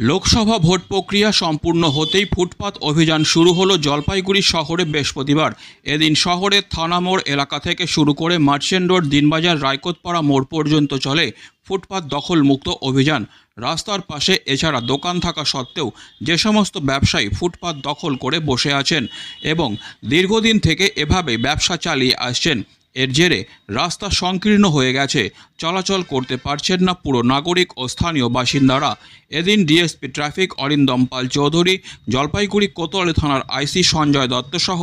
Lok Sabha vote প্রক্রিয়া সম্পূর্ণ হতেই ফুটপাত অভিযান শুরু হলো জলপাইগুড়ি শহরে বৃহস্পতিবার। এদিন শহরের থানামোড় এলাকা থেকে শুরু করে মার্চেন্ট রোড, দিনবাজার, রায়কোটপাড়া মোড় পর্যন্ত চলে ফুটপাত দখলমুক্ত অভিযান। রাস্তার পাশে এছাড়া দোকান থাকা সত্ত্বেও যে সমস্ত ব্যবসায়ী ফুটপাত দখল করে বসে আছেন এবং দীর্ঘদিন থেকে এভাবে ব্যবসা চালিয়ে আসছেন। এর জেরে রাস্তা সংকীর্ণ হয়ে গেছে। চলাচল করতে পারছেন না পুরো নাগরিক ও স্থানীয় বাসিন্দারা। এদিন ডিএসপি ট্রাফিক অরিন্দম পাল চৌধুরী, জলপাইগুড়ি কোতোয়ালি থানার আইসি সঞ্জয় দত্ত সহ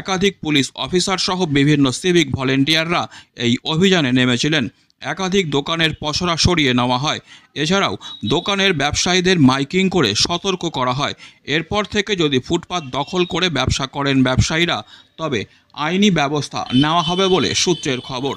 একাধিক পুলিশ অফিসার সহ বিভিন্ন সিভিক ভলেন্টিয়াররা এই অভিযানে নেমেছিলেন। একাধিক দোকানের পসরা সরিয়ে নেওয়া হয়। এছাড়াও দোকানের ব্যবসায়ীদের মাইকিং করে সতর্ক করা হয়। এরপর থেকে যদি ফুটপাত দখল করে ব্যবসা করেন ব্যবসায়ীরা, তবে আইনি ব্যবস্থা নেওয়া হবে বলে সূত্রের খবর।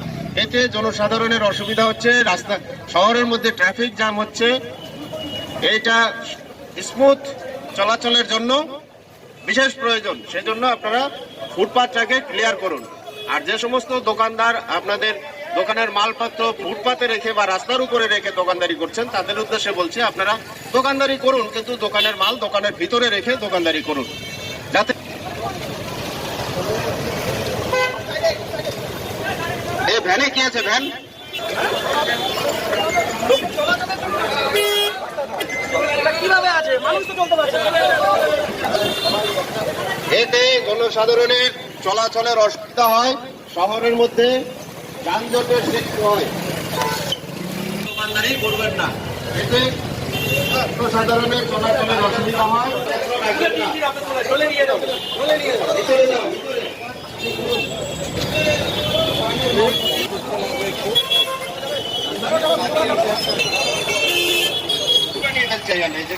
এতে জনসাধারণের অসুবিধা হচ্ছে, রাস্তা, শহরের মধ্যে ট্রাফিক জ্যাম হচ্ছে। এইটা স্মুথ চলাচলের জন্য বিশেষ প্রয়োজন। সেজন্য আপনারা ফুটপাথটাকে ক্লিয়ার করুন। আর যে সমস্ত দোকানদার আপনাদের দোকানের মালপত্র ফুটপাতে রেখে বা রাস্তার উপরে রেখে দোকানদারি করছেন, তাদের উদ্দেশ্যে বলছি আপনারা দোকানদারি করুন, কিন্তু দোকানের মাল দোকানের ভিতরে রেখে দোকানদারি করুন। যাতে ভ্যানে কি আছে ভ্যান? এতে জনসাধারণের চলাচলের অসুবিধা হয় শহরের মধ্যে যানজটের সৃষ্টি হয়। করবেন না। এতে জনসাধারণের চলাচলের অসুবিধা হয়। চলে যে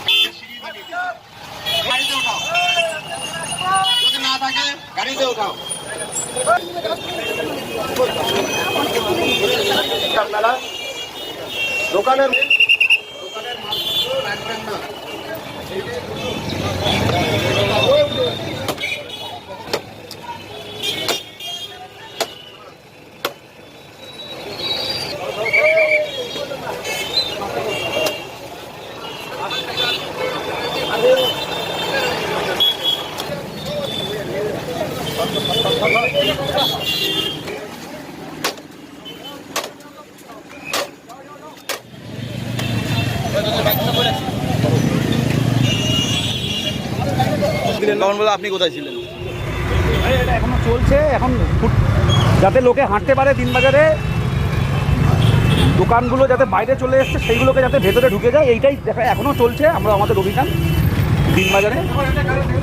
গাড়িতে উঠাও যদি না থাকে গাড়িতে উঠাও আপনারা দোকানের আপনি কোথায় ছিলেন? এটা এখনও চলছে এখন যাতে লোকে হাঁটতে পারে দিনবাজারে দোকানগুলো যাতে বাইরে চলে এসছে সেইগুলোকে যাতে ভেতরে ঢুকে যায় এইটাই দেখা এখনও চলছে আমরা আমাদের অভিযান দিনবাজারে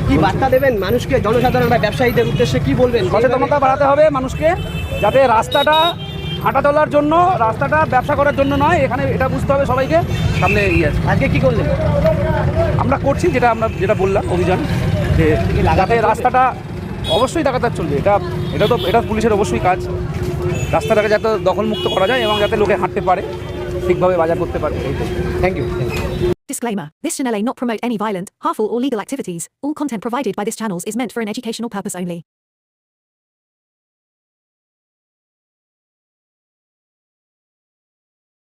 কি বার্তা দেবেন মানুষকে জনসাধারণ বা ব্যবসায়ীদের উদ্দেশ্যে কি বলবেন? সচেতনতা বাড়াতে হবে মানুষকে যাতে রাস্তাটা হাঁটা চলার জন্য রাস্তাটা ব্যবসা করার জন্য নয় এখানে এটা বুঝতে হবে সবাইকে। সামনে ইয়ে আছে। আজকে কি করলেন? আমরা করছি যেটা আমরা যেটা বললাম অভিযান যে যাতে রাস্তাটা অবশ্যই লাগাতার চলবে। এটা এটা তো এটা পুলিশের অবশ্যই কাজ। রাস্তাটাকে যাতে দখলমুক্ত করা যায় এবং যাতে লোকে হাঁটতে পারে ঠিকভাবে বাজার করতে পারে। Thank you Disclaimer This channel may not promote any violent, harmful, or legal activities. All content provided by this channel is meant for an educational purpose only.